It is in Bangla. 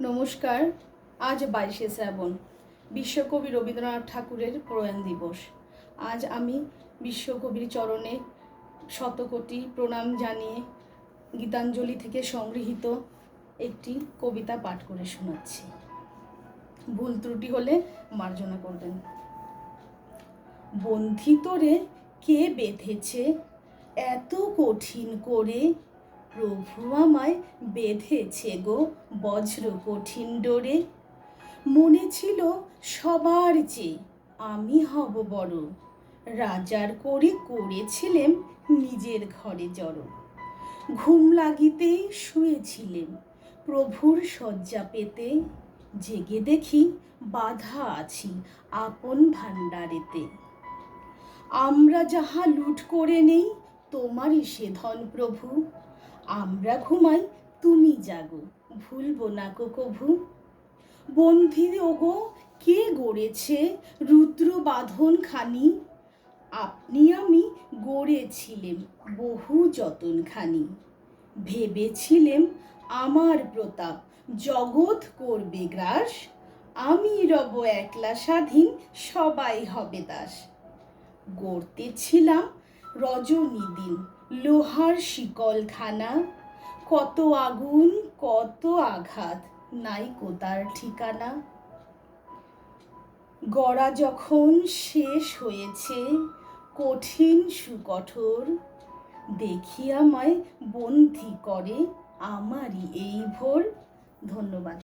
নমস্কার, আজ বাইশে শ্রাবণ, বিশ্বকবি রবীন্দ্রনাথ ঠাকুরের প্রয়াণ দিবস। আজ আমি বিশ্বকবির চরণে শতকোটি প্রণাম জানিয়ে গীতাঞ্জলি থেকে সংগৃহীত একটি কবিতা পাঠ করে শোনাচ্ছি। ভুল ত্রুটি হলে মার্জনা করবেন। বন্ধিতরে কে বেঁধেছে? এত কঠিন করে প্রভু আমায় বেঁধেছে গো বজ্র কঠিন ডোরে। মনে ছিল সবার চেয়ে আমি হব বড়। রাজার করে করেছিলেম নিজের ঘরে জড়ো। ঘুম লাগিতেই শুয়েছিলেম প্রভুর শয্যা পেতে। জেগে দেখি বাধা আছি আপন ভাণ্ডারেতে। আমরা যাহা লুট করে নেই, তোমারই সে ধন প্রভু। আমরা ঘুমাই, তুমি জাগো। ভুলবো না কো কভু। বন্ধি ওগো, কে গড়েছে রুদ্র বাঁধন খানি? আপনি আমি গড়েছিলেম বহু যতন খানি ভেবেছিলেম আমার প্রতাপ জগৎ করবে গ্রাস। আমি রব একলা স্বাধীন, সবাই হবে দাস। গড়তেছিলাম রজনী দিন লোহার শিকলখানা। কত আগুন, কত আঘাত, নাই কোতার ঠিকানা। গড়া যখন শেষ হয়েছে, কঠিন সুকঠোর, দেখি আমায় বন্দি করে আমারই এই ভোর। ধন্যবাদ।